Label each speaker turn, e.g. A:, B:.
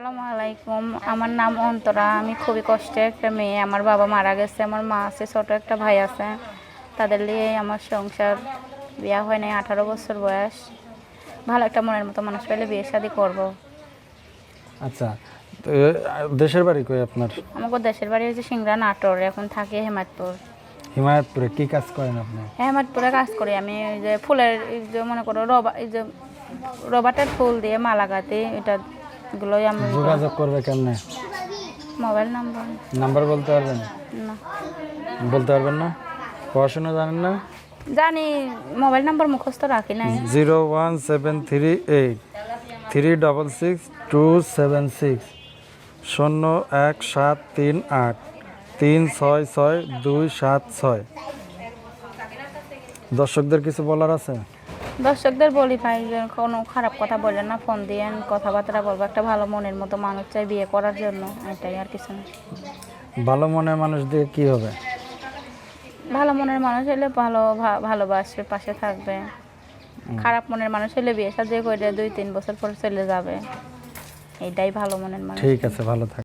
A: আসসালামু আলাইকুম। আমার নাম অন্তরা। আমি খুবই কষ্টে একটা মেয়ে। আমার বাবা মারা গেছে। আমার মা আছে ছোট একটা ভাই আছে। তাদের নিয়ে আমার সংসার বিয়ে হয় নাই আঠারো বছর বয়স। ভালো একটা মনের মতো মানুষ পেলে বিয়ে শাদি করব।
B: আচ্ছা তো দেশের বাড়ি কই আপনার?
A: আমাকে দেশের বাড়ি হচ্ছে সিংড়া নাটোর। এখন থাকি হেমায়তপুর।
B: হিমায়তপুরে কি কাজ করেন আপনি?
A: হেমায়তপুরে কাজ করি আমি। ওই যে ফুলের এই যে মনে করো রবা এই যে রবাটের ফুল দিয়ে মালা গাঁথি। এটা এগুলোই আমি
B: যোগাযোগ করবে কেমনে?
A: Mobile number.
B: নাম্বার বলতে পারবেন?
A: না।
B: বলতে পারবেন না? পড়াশোনা জানেন না?
A: জানি মোবাইল নাম্বার মুখস্থ রাখি নাই।
B: Zero one seven three eight three double six two seven six শূন্য এক সাত তিন আট তিন ছয় ছয় দুই সাত ছয়। দর্শকদের কিছু বলার আছে?
A: দর্শকদের বলি ভাই কোনো খারাপ কথা বললেন না ফোন দিয়েন কথাবার্তা বলব। একটা ভালো মনের মতো মানুষ চাই বিয়ে করার জন্য এটাই আর কিছু না।
B: ভালো মনের মানুষ দিয়ে কি হবে?
A: ভালো মনের মানুষ হলে ভালো ভালোবাসবে পাশে থাকবে। খারাপ মনের মানুষ হলে বিয়ে সাথে করে দুই তিন বছর পর চলে যাবে। এটাই ভালো মনের মানুষ।
B: ঠিক আছে ভালো থাক।